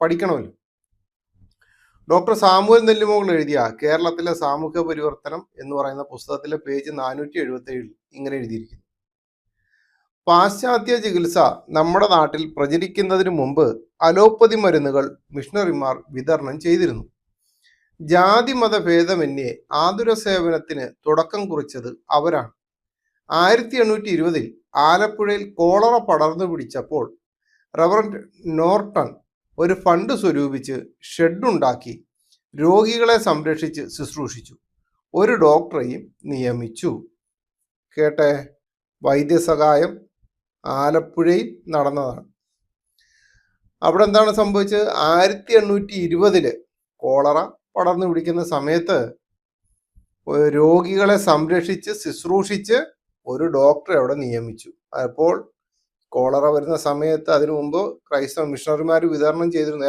പഠിക്കണമല്ലോ. Doctor Samuel നെല്ലിമോൾ എഴുതിയ കേരളത്തിലെ സാമൂഹ്യ പരിവർത്തനം എന്ന് പറയുന്ന പുസ്തകത്തിലെ പേജ് നാനൂറ്റി എഴുപത്തി ഏഴിൽ ഇങ്ങനെ എഴുതിയിരിക്കുന്നു. പാശ്ചാത്യ ചികിത്സ നമ്മുടെ നാട്ടിൽ പ്രചരിക്കുന്നതിന് മുമ്പ് അലോപ്പതി മരുന്നുകൾ മിഷണറിമാർ വിതരണം ചെയ്തിരുന്നു. ജാതി മത ഭേദമന്യേ ആതുര സേവനത്തിന് തുടക്കം കുറിച്ചത് അവരാണ്. ആയിരത്തി എണ്ണൂറ്റി ഇരുപതിൽ ആലപ്പുഴയിൽ കോളറ പടർന്നു പിടിച്ചപ്പോൾ റവറൻഡ് നോർട്ടൺ ഒരു ഫണ്ട് സ്വരൂപിച്ച് ഷെഡുണ്ടാക്കി രോഗികളെ സംരക്ഷിച്ച് ശുശ്രൂഷിച്ചു. ഒരു ഡോക്ടറെയും നിയമിച്ചു. കേട്ടെ? വൈദ്യസഹായം ആലപ്പുഴയിൽ നടന്നതാണ്. അവിടെ എന്താണ് സംഭവിച്ചത്? ആയിരത്തി എണ്ണൂറ്റി ഇരുപതിൽ കോളറ പടർന്നു പിടിക്കുന്ന സമയത്ത് രോഗികളെ സംരക്ഷിച്ച് ശുശ്രൂഷിച്ച് ഒരു ഡോക്ടറെ അവിടെ നിയമിച്ചു. അപ്പോൾ കോളറ വരുന്ന സമയത്ത് അതിനു മുമ്പ് ക്രൈസ്തവ മിഷണറിമാർ വിതരണം ചെയ്തിരുന്ന